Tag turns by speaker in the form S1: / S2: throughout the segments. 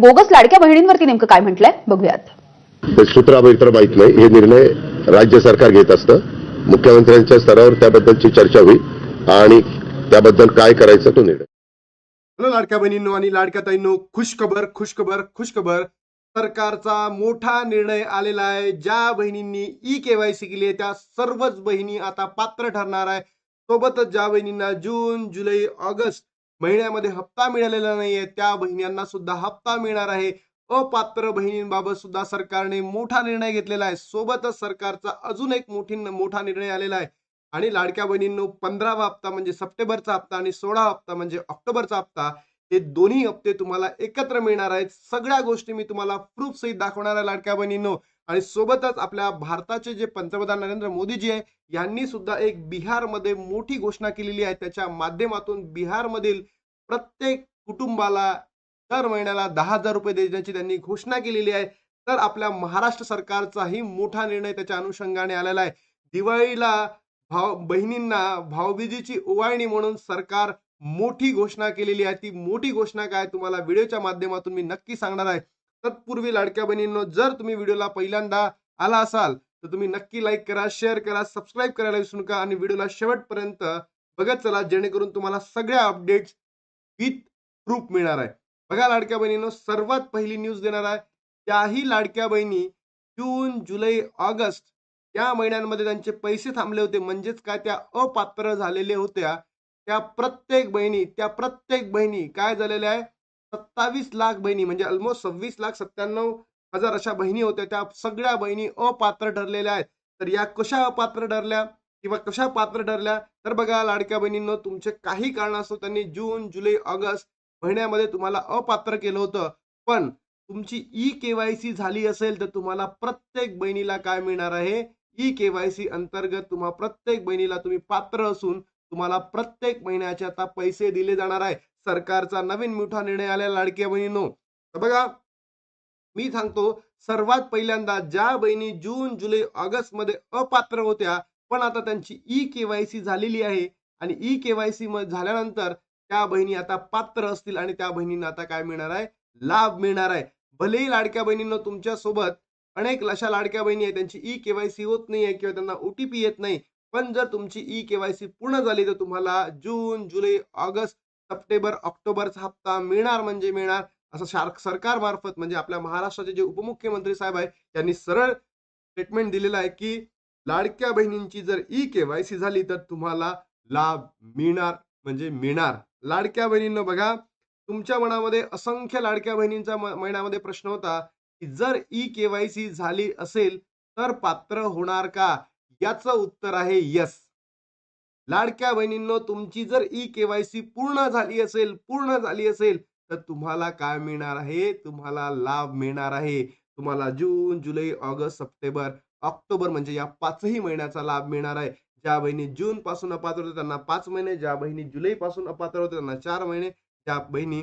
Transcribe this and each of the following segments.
S1: Bogus लाडक्या बहिणींवरती नेमकं काय म्हटलंय? बघूयात.
S2: ते सूत्रावर तर माहीत नाही. हे निर्णय राज्य सरकार घेत असतं. मुख्यमंत्र्यांच्या स्तरावर त्याबद्दलची चर्चा होईल आणि त्याबद्दल काय करायचं तो निर्णय.
S3: लाडक्या बहिणींनो आणि लाडक्या ताईंनो खुशखबर खुशखबर खुशखबर. सरकारचा मोठा निर्णय आलेला आहे. ज्या बहिणींनी ई केवायसी केली आहे त्या सर्वच बहिणी आता पात्र ठरणार आहे. सोबतच ज्या बहिणींना जून जुलै ऑगस्ट महिन्यामध्ये हप्ता मिळालेला नाहीये त्या बहिणींना सुद्धा हप्ता मिळणार आहे. अपात्र बहिणींबाबत सुद्धा सरकारने मोठा निर्णय घेतलेला आहे. सोबतच सरकारचा अजून एक मोठी मोठा निर्णय आलेला आहे. आणि लाडक्या बहिणींनो पंधरावा हप्ता म्हणजे सप्टेंबरचा हप्ता आणि सोळा हप्ता म्हणजे ऑक्टोबरचा हप्ता हे दोन्ही हप्ते तुम्हाला एकत्र मिळणार आहेत. सगळ्या गोष्टी मी तुम्हाला प्रूफ सहित दाखवणार आहे लाडक्या बहिणींनो. आणि सोबतच आपल्या भारताचे जे पंतप्रधान नरेंद्र मोदीजी आहे यांनी सुद्धा एक बिहारमध्ये मोठी घोषणा केलेली आहे. त्याच्या माध्यमातून बिहारमधील प्रत्येक कुटुंबाला दर महिन्याला दहा हजार रुपये देण्याची त्यांनी घोषणा केलेली आहे. तर आपल्या महाराष्ट्र सरकारचाही मोठा निर्णय त्याच्या अनुषंगाने आलेला आहे. दिवाळीला भाव बहिणींना भाऊबीजीची ओवाळणी म्हणून सरकार मोठी घोषणा केलेली आहे. ती मोठी घोषणा काय तुम्हाला व्हिडिओच्या माध्यमातून मी नक्की सांगणार आहे. तत्पूर्वी लाडक्या बहिणींनो जर तुम्ही व्हिडिओला पहिल्यांदा आला असाल तर तुम्ही नक्की लाईक करा शेअर करा सबस्क्राईब करायला विसरू नका आणि व्हिडिओला शेवटपर्यंत बघत चला जेणेकरून तुम्हाला सगळ्या अपडेट्स विथ प्रूफ मिळणार आहे. बघा लाडक्या बहिणींनो सर्वात पहिली न्यूज देणार आहे. त्याही लाडक्या बहिणी जून जुलै ऑगस्ट या महिन्यांमध्ये त्यांचे पैसे थांबले होते. म्हणजेच काय? त्या अपात्र झालेल्या होत्या. त्या प्रत्येक बहिणी त्या प्रत्येक बहिणी काय झालेल्या आहे? सत्तावीस लाख बहिणी म्हणजे ऑलमोस्ट सव्वीस लाख सत्त्याण्णव हजार अशा बहिणी होत्या. त्या सगळ्या बहिणी अपात्र ठरलेल्या आहेत. तर या कशा अपात्र ठरल्या किंवा कशा पात्र ठरल्या? तर बघा लाडक्या बहिणींनो तुमचे काही कारणास्तव त्यांनी जून जुलै ऑगस्ट महिन्यामध्ये तुम्हाला अपात्र केलं होतं. पण तुमची ई केवायसी झाली असेल तर तुम्हाला प्रत्येक बहिणीला काय मिळणार आहे? ई केवायसी अंतर्गत तुम्हा प्रत्येक बहिणीला तुम्ही पात्र असून तुम्हाला प्रत्येक महिन्याचे आता पैसे दिले जाणार आहे. सरकारचा नवीन मोठा निर्णय आलेला लाडक्या बहिणीनो. तर बघा मी सांगतो सर्वात पहिल्यांदा ज्या बहिणी जून जुलै ऑगस्टमध्ये अपात्र होत्या पण आता त्यांची ई केवायसी झालेली आहे. आणि ई केवायसी झाल्यानंतर त्या बहिणी आता पात्र असतील आणि त्या बहिणींना आता काय मिळणार आहे? लाभ मिळणार आहे. भलेही लाडक्या बहिणींनो तुमच्यासोबत अनेक अशा लाडक्या बहिणी आहेत त्यांची ई केवायसी होत नाही आहे किंवा त्यांना ओटीपी येत नाही पण जर तुमची ई केवायसी पूर्ण झाली तर तुम्हाला जून जुलै ऑगस्ट सप्टेंबर ऑक्टोबरचा हप्ता मिळणार म्हणजे मिळणार. असं शार सरकारमार्फत म्हणजे आपल्या महाराष्ट्राचे जे उपमुख्यमंत्री साहेब आहे त्यांनी सरळ स्टेटमेंट दिलेलं आहे की लाडक्या बहिणींची जर ई केवायसी झाली तर तुम्हाला लाभ मिळणार म्हणजे मिळणार. लाडक्या बहिणींना बघा तुमच्या मनामध्ये असंख्य लाडक्या बहिणींचा महिन्यामध्ये प्रश्न होता की जर ई केवायसी झाली असेल तर पात्र होणार का? याचं उत्तर आहे यस लाडक्या बहिणींनो तुमची जर ई केवायसी पूर्ण झाली असेल पूर्ण झाली असेल तर तुम्हाला काय मिळणार आहे? तुम्हाला लाभ मिळणार आहे. तुम्हाला जून जुलै ऑगस्ट सप्टेंबर ऑक्टोबर म्हणजे या पाचही महिन्याचा लाभ मिळणार आहे. ज्या बहिणी जून पासून अपात्र होते त्यांना पाच महिने. ज्या बहिणी जुलै पासून अपात्र होते त्यांना चार महिने. ज्या बहिणी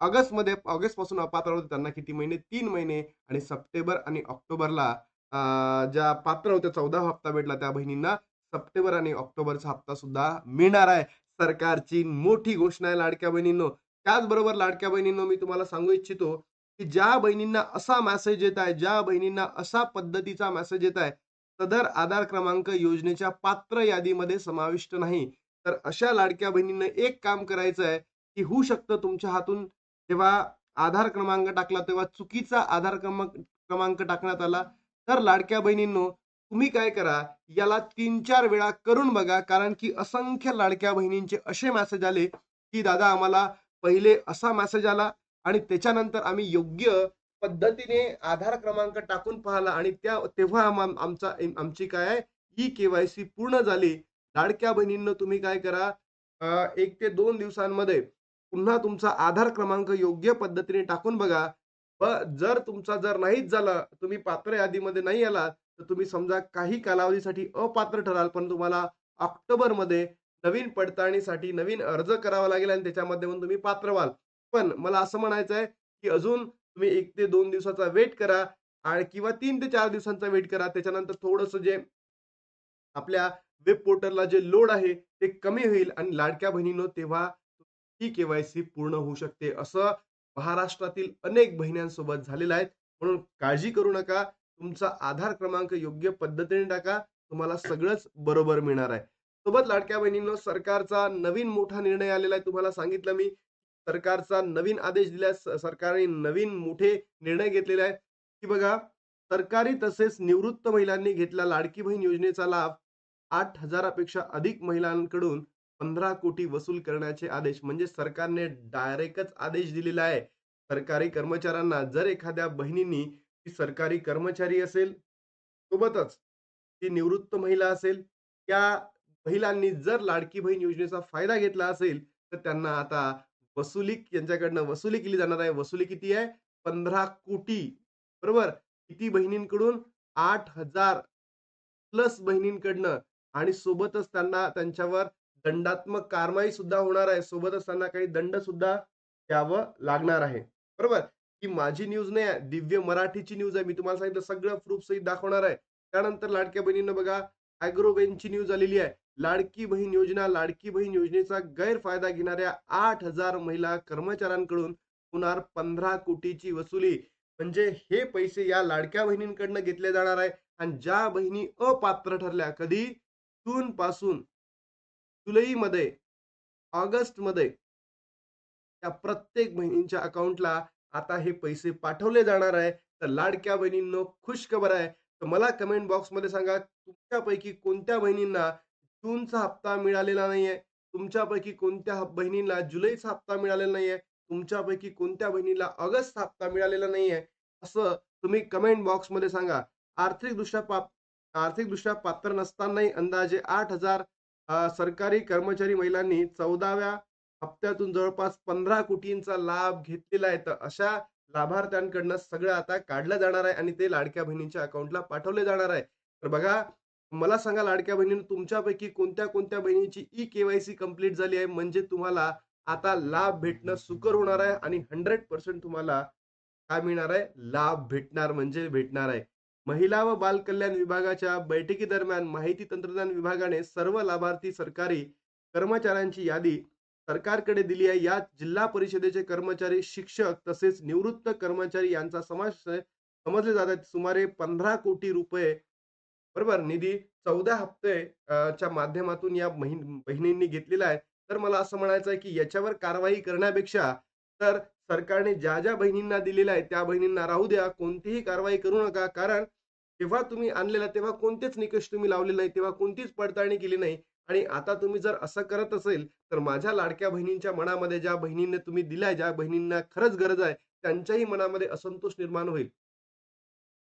S3: ऑगस्टमध्ये ऑगस्टपासून अपात्र होते त्यांना किती महिने? तीन महिने. आणि सप्टेंबर आणि ऑक्टोबरला ज्या पात्र होत्या चौदा हप्ता भेटला त्या बहिणींना. सप्टेंबर आणि ऑक्टोबरचा हप्ता सुद्धा मिळणार आहे. सरकारची मोठी घोषणा आहे लाडक्या बहिणींनो. त्याचबरोबर लाडक्या बहिणींनो मी तुम्हाला सांगू इच्छितो की ज्या बहिणींना असा मेसेज येत आहे ज्या बहिणींना असा पद्धतीचा मेसेज येत आहे सदर आधार क्रमांक योजनेच्या पात्र यादीमध्ये समाविष्ट नाही. तर अशा लाडक्या बहिणींना एक काम करायचं आहे की होऊ शकतं तुमच्या हातून जेव्हा आधार क्रमांक टाकला तेव्हा चुकीचा आधार क्रमांक क्रमांक टाकण्यात आला तर लाडक्या बहिणींनो तुम्ही काय करा याला तीन चार वेळा करून बघा कारण की असंख्य लाडक्या बहिणींचे असे मेसेज आले की दादा आम्हाला पहिले असा मेसेज आला आणि त्याच्यानंतर आम्ही योग्य पद्धतीने आधार क्रमांक टाकून पाहिला आणि त्या तेव्हा आमचा आमची काय आहे ई केवायसी पूर्ण झाली. लाडक्या बहिणींनो तुम्ही काय करा एक ते दोन दिवसांमध्ये पुन्हा तुमचा आधार क्रमांक योग्य पद्धतीने टाकून बघा. जर तुमचा जर नाहीच झाला तुम्ही पात्र यादीमध्ये नाही आला तर तुम्ही समजा काही कालावधीसाठी अपात्र ठराल पण तुम्हाला ऑक्टोबरमध्ये नवीन पडताळणीसाठी नवीन अर्ज करावा लागेल आणि त्याच्यामध्ये पण तुम्ही पात्र व्हाल. पण मला असं म्हणायचं आहे की अजून तुम्ही एक ते दोन दिवसाचा वेट करा आणि किंवा तीन ते चार दिवसांचा वेट करा. त्याच्यानंतर थोडस जे आपल्या वेब पोर्टलला जे लोड आहे ते कमी होईल आणि लाडक्या बहिणीनो तेव्हा ही केवायसी पूर्ण होऊ शकते. असं महाराष्ट्रातील अनेक बहिण्यांसोबत झालेला आहे. म्हणून काळजी करू नका. तुमचा आधार क्रमांक योग्य पद्धतीने टाका. तुम्हाला सगळंच बरोबर मिळणार आहे. सोबत लाडक्या बहिणींनो सरकारचा नवीन मोठा निर्णय आलेला आहे. तुम्हाला सांगितलं मी सरकारचा नवीन आदेश दिल्यास सरकारने नवीन मोठे निर्णय घेतलेले आहेत. की बघा सरकारी तसेच निवृत्त महिलांनी घेतला लाडकी बहीण योजनेचा लाभ आठ हजारापेक्षा अधिक महिलांकडून पंधरा कोटी वसूल करण्याचे आदेश म्हणजे सरकारने डायरेक्टच आदेश दिलेला आहे. सरकारी कर्मचाऱ्यांना जर एखाद्या बहिणींनी ती सरकारी कर्मचारी असेल सोबतच ती निवृत्त महिला असेल त्या महिलांनी जर लाडकी बहीण योजनेचा फायदा घेतला असेल तर त्यांना आता वसुली यांच्याकडनं वसुली केली जाणार आहे. वसुली किती आहे? पंधरा कोटी बरोबर? किती बहिणींकडून? आठ हजार प्लस बहिणींकडनं. आणि सोबतच त्यांना त्यांच्यावर दंडात्मक कारवाई सुद्धा होणार आहे. सोबतच त्यांना काही दंड सुद्धा द्यावं लागणार आहे. बरोबर? ही माझी न्यूज नाही आहे दिव्य मराठीची न्यूज आहे. मी तुम्हाला सांगितलं सगळं प्रूफ सहित दाखवणार आहे. त्यानंतर लाडक्या बहिणीनं बघा अॅग्रोवेनची न्यूज आलेली आहे. लाडकी बहीण योजना लाडकी बहीण योजनेचा गैरफायदा घेणाऱ्या आठ हजार महिला कर्मचाऱ्यांकडून होणार पंधरा कोटीची वसुली. म्हणजे हे पैसे या लाडक्या बहिणींकडनं घेतले जाणार आहे. आणि ज्या बहिणी अपात्र ठरल्या कधी? जून पासून जुलैमध्ये ऑगस्टमध्ये त्या प्रत्येक बहिणींच्या अकाउंटला आता हे पैसे पाठवले जाणार आहे. तर लाडक्या बहिणींनो खुश खबर आहे. तर मला कमेंट बॉक्समध्ये सांगा तुमच्यापैकी कोणत्या बहिणींना जूनचा हप्ता मिळालेला नाहीये? तुमच्यापैकी कोणत्या बहिणींना जुलैचा हप्ता मिळालेला नाहीये? तुमच्यापैकी कोणत्या बहिणीला ऑगस्टचा हप्ता मिळालेला नाहीये? असं तुम्ही कमेंट बॉक्समध्ये सांगा. आर्थिकदृष्ट्या पा आर्थिकदृष्ट्या पात्र नसतानाही अंदाजे आठ हजार सरकारी कर्मचारी महिलांनी चौदाव्या हप्त्यातून जवळपास पंधरा कोटींचा लाभ घेतलेला आहे. तर अशा लाभार्थ्यांकडनं सगळं आता काढलं जाणार आहे आणि ते लाडक्या बहिणींच्या अकाउंटला पाठवले जाणार आहे. तर बघा मला सांगा लाडक्या बहिणींनो तुमच्यापैकी कोणत्या कोणत्या बहिणीची ई केवायसी कंप्लीट झाली आहे? म्हणजे तुम्हाला आता लाभ भेटणं सुकर होणार आहे आणि हंड्रेड पर्सेंट तुम्हाला काय मिळणार आहे? लाभ भेटणार म्हणजे भेटणार आहे. महिला व बाल कल्याण विभागाच्या बैठकीदरम्यान माहिती तंत्रज्ञान विभागाने सर्व लाभार्थी सरकारी कर्मचाऱ्यांची यादी सरकारकडे दिली आहे. यात जिल्हा परिषदेचे कर्मचारी शिक्षक तसेच निवृत्त कर्मचारी यांचा समावेश समजले जात आहेत सुमारे पंधरा कोटी रुपये बरोबर निधी चौदा हप्ते च्या माध्यमातून या बहिणींनी घेतलेला आहे. तर मला असं म्हणायचं आहे की याच्यावर कारवाई करण्यापेक्षा तर सरकारने ज्या ज्या बहिणींना दिलेला आहे त्या बहिणींना राहू द्या. कोणतीही कारवाई करू नका. कारण तेव्हा तुम्ही आणलेला तेव्हा कोणतेच निकष तुम्ही लावले नाही तेव्हा कोणतीच पडताळणी केली नाही. आणि आता तुम्ही जर असं करत असेल तर माझ्या लाडक्या बहिणींच्या मनामध्ये ज्या बहिणींना तुम्ही दिलाय ज्या बहिणींना खरंच गरज आहे त्यांच्याही मनामध्ये असंतोष निर्माण होईल.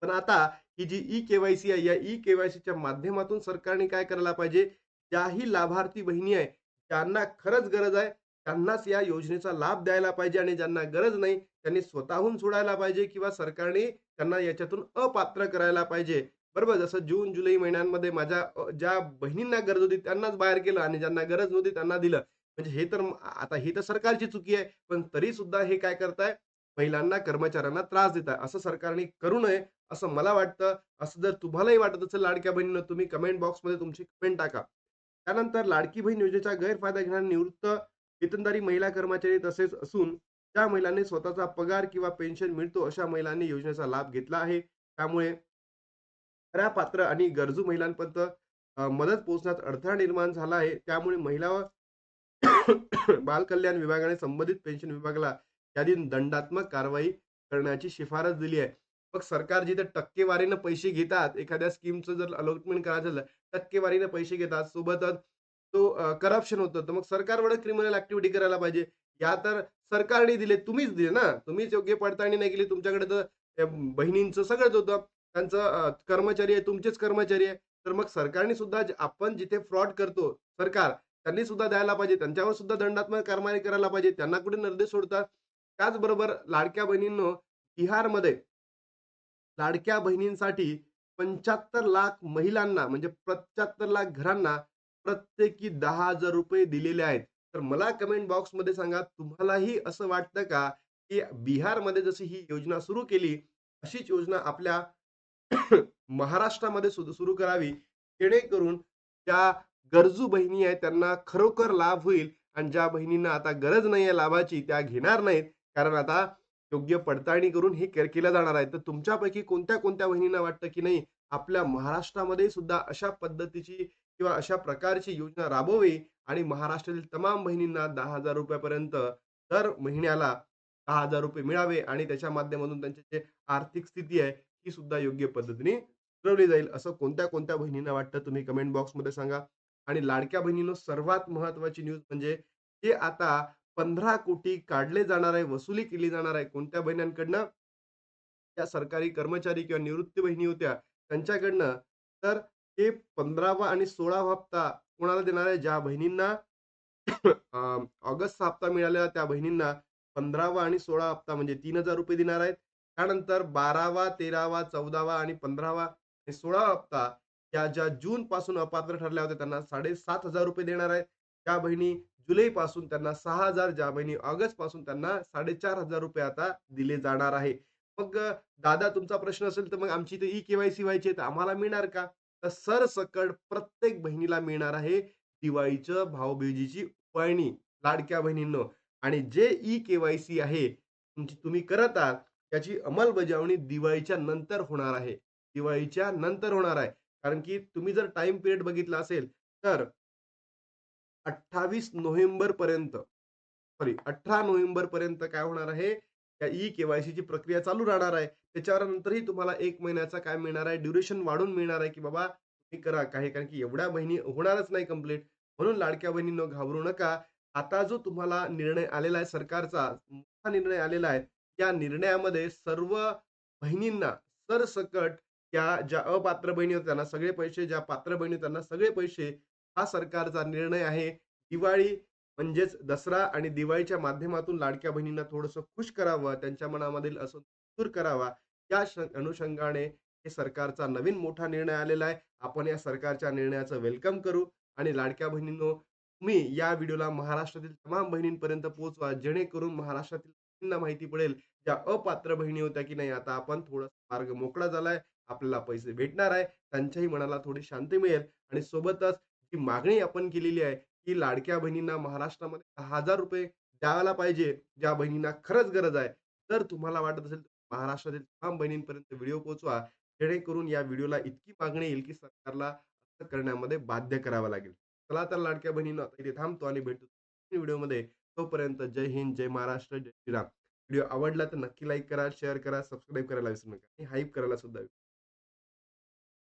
S3: पण आता ही जी ई केवायसी आहे या ई केवायसीच्या माध्यमातून सरकारने काय करायला पाहिजे? ज्याही लाभार्थी बहिणी आहे ज्यांना खरंच गरज आहे त्यांनाच या योजनेचा लाभ द्यायला पाहिजे. आणि ज्यांना गरज नाही त्यांनी स्वतःहून सोडायला पाहिजे किंवा सरकारने त्यांना याच्यातून अपात्र करायला पाहिजे. बरोबर जसं जून जुलै महिन्यांमध्ये माझ्या ज्या बहिणींना गरज होती त्यांनाच बाहेर केलं आणि ज्यांना गरज नव्हती त्यांना दिलं. म्हणजे हे तर आता ही तर सरकारची चुकी आहे पण तरी सुद्धा हे काय करताय? महिलांना कर्मचाऱ्यांना त्रास देत आहे असं सरकारने करू नये असं मला वाटतं. असं जर तुम्हालाही वाटत असेल लाडक्या बहिणीनं तुम्ही कमेंट बॉक्समध्ये तुमची कमेंट टाका. त्यानंतर लाडकी बहीण योजनेचा गैरफायदा घेणारे निवृत्त वेतनदारी महिला कर्मचारी तसेच असून ज्या महिलांनी स्वतःचा पगार किंवा पेन्शन मिळतो अशा महिलांनी योजनेचा लाभ घेतला आहे. त्यामुळे खऱ्या पात्र आणि गरजू महिलांपर्यंत मदत पोहोचण्यात अडथळा निर्माण झाला आहे. त्यामुळे महिला बालकल्याण विभागाने संबंधित पेन्शन विभागाला यादी दंडात्मक कारवाई करण्याची शिफारस दिली आहे. मग सरकार जिथे टक्केवारीनं पैसे घेतात एखाद्या स्कीमचं जर अलॉटमेंट करायचं झालं टक्केवारीनं पैसे घेतात सोबतच तो करप्शन होतं तर मग सरकारवर क्रिमिनल ऍक्टिव्हिटी करायला पाहिजे. या तर सरकारने दिले तुम्हीच दिले ना? तुम्हीच योग्य पडताळणी नाही केली तुमच्याकडे तर बहिणींचं सगळंच होतं. त्यांचं कर्मचारी आहे तुमचेच कर्मचारी आहे. तर मग सरकारने सुद्धा आपण जिथे फ्रॉड करतो सरकार त्यांनी सुद्धा द्यायला पाहिजे. त्यांच्यावर सुद्धा दंडात्मक कारवाई करायला पाहिजे. त्यांना कुठे निर्देश सोडतात? त्याचबरोबर लाडक्या बहिणींनो बिहारमध्ये लाडक्या बहिणींसाठी पंच्याहत्तर लाख महिलांना म्हणजे पंच्याहत्तर लाख घरांना प्रत्येकी दहा हजार रुपये दिलेले आहेत. तर मला कमेंट बॉक्समध्ये सांगा तुम्हालाही असं वाटतं का की बिहारमध्ये जशी ही योजना सुरू केली अशीच योजना आपल्या महाराष्ट्रामध्ये सुरू करावी जेणेकरून ज्या गरजू बहिणी आहेत त्यांना खरोखर लाभ होईल आणि ज्या बहिणींना आता गरज नाही आहे लाभाची त्या घेणार नाहीत. कारण आता योग्य पडताळणी करून हे केलं जाणार आहे. तर तुमच्यापैकी कोणत्या कोणत्या बहिणींना वाटतं की नाही आपल्या महाराष्ट्रामध्ये सुद्धा अशा पद्धतीची किंवा अशा प्रकारची योजना राबवावी आणि महाराष्ट्रातील तमाम बहिणींना दहा हजार रुपयापर्यंत दर महिन्याला दहा हजार रुपये मिळावे आणि त्याच्या माध्यमातून त्यांची जे आर्थिक स्थिती आहे ती सुद्धा योग्य पद्धतीने सुधारली जाईल. असं कोणत्या कोणत्या बहिणींना वाटतं तुम्ही कमेंट बॉक्समध्ये सांगा. आणि लाडक्या बहिणीनं सर्वात महत्वाची न्यूज म्हणजे हे आता पंधरा कोटी काढले जाणार आहे वसुली केली जाणार आहे. कोणत्या बहिण्यांकडनं? त्या सरकारी कर्मचारी किंवा निवृत्ती बहिणी होत्या त्यांच्याकडनं. तर ते पंधरावा आणि सोळावा हप्ता कोणाला देणार आहे? ज्या बहिणींना ऑगस्ट हप्ता मिळालेला त्या बहिणींना पंधरावा आणि सोळा हप्ता म्हणजे तीन हजार रुपये देणार आहेत. त्यानंतर बारावा तेरावा चौदावा आणि पंधरावा आणि सोळावा हप्ता या ज्या जून पासून अपात्र ठरल्या होत्या त्यांना साडेसात हजार रुपये देणार आहेत. त्या बहिणी जुलै पासून त्यांना सहा हजार ज्या बहिणी ऑगस्टपासून त्यांना साडेचार हजार रुपये आता दिले जाणार आहे. मग दादा तुमचा प्रश्न असेल तर मग आमची इथे ई केवायसी व्हायची आहे, तर आम्हाला मिळणार का? तर सरसकट प्रत्येक बहिणीला मिळणार आहे दिवाळीचं भाऊबीजीची उपायणी लाडक्या बहिणींनो. आणि जे ई केवायसी आहे तुमची तुम्ही करत आहात त्याची अंमलबजावणी दिवाळीच्या नंतर होणार आहे. दिवाळीच्या नंतर होणार आहे. कारण की तुम्ही जर टाइम पिरियड बघितला असेल तर अठ्ठावीस नोव्हेंबर पर्यंत सॉरी अठरा नोव्हेंबर पर्यंत काय होणार आहे? त्या ई केवायसी ची प्रक्रिया चालू राहणार आहे? त्याच्यावर नंतरही तुम्हाला एक महिन्याचा काय मिळणार आहे? ड्युरेशन वाढून मिळणार आहे की बाबा तुम्ही करा काही कारण की एवढ्या बहिणी होणारच नाही कंप्लीट म्हणून लाडक्या बहिणींनो घाबरू नका. आता जो तुम्हाला निर्णय आलेला आहे सरकारचा मोठा निर्णय आलेला आहे या निर्णयामध्ये सर्व बहिणींना सरसकट त्या ज्या अपात्र बहिणी होत्या त्यांना सगळे पैसे ज्या पात्र बहिणी त्यांना सगळे पैसे हा सरकारचा निर्णय आहे. दिवाळी म्हणजेच दसरा आणि दिवाळीच्या माध्यमातून लाडक्या बहिणींना थोडंसं खुश करावं त्यांच्या मनामधील असं दूर करावा या अनुषंगाने हे सरकारचा नवीन मोठा निर्णय आलेला आहे. आपण या सरकारच्या निर्णयाचं वेलकम करू आणि लाडक्या बहिणींनो मी या व्हिडिओला महाराष्ट्रातील तमाम बहिणींपर्यंत पोहोचवा जेणेकरून महाराष्ट्रातील बहिणींना माहिती पडेल ज्या अपात्र बहिणी होत्या की नाही. आता आपण थोडा मार्ग मोकळा झालाय आपल्याला पैसे भेटणार आहे त्यांच्याही मनाला थोडी शांती मिळेल आणि सोबतच जी मागणी आपण केलेली आहे की लाडक्या बहिणींना महाराष्ट्रामध्ये हजार रुपये द्यायला पाहिजे ज्या बहिणींना खरंच गरज आहे. तर तुम्हाला वाटत असेल तर महाराष्ट्रातील तमाम बहिणींपर्यंत व्हिडिओ पोहोचवा. जेणेकरून या व्हिडिओला इतकी मागणी येईल की सरकारला असं करण्यामध्ये बाध्य करावं लागेल. चला तर लाडक्या बहिणींना इथे थांबतो आणि भेटतो व्हिडिओमध्ये. तोपर्यंत जय हिंद जय महाराष्ट्र जय श्रीराम. व्हिडिओ आवडला तर नक्की लाईक करा शेअर करा सबस्क्राईब करायला विसरू नका आणि हाईप करायला सुद्धा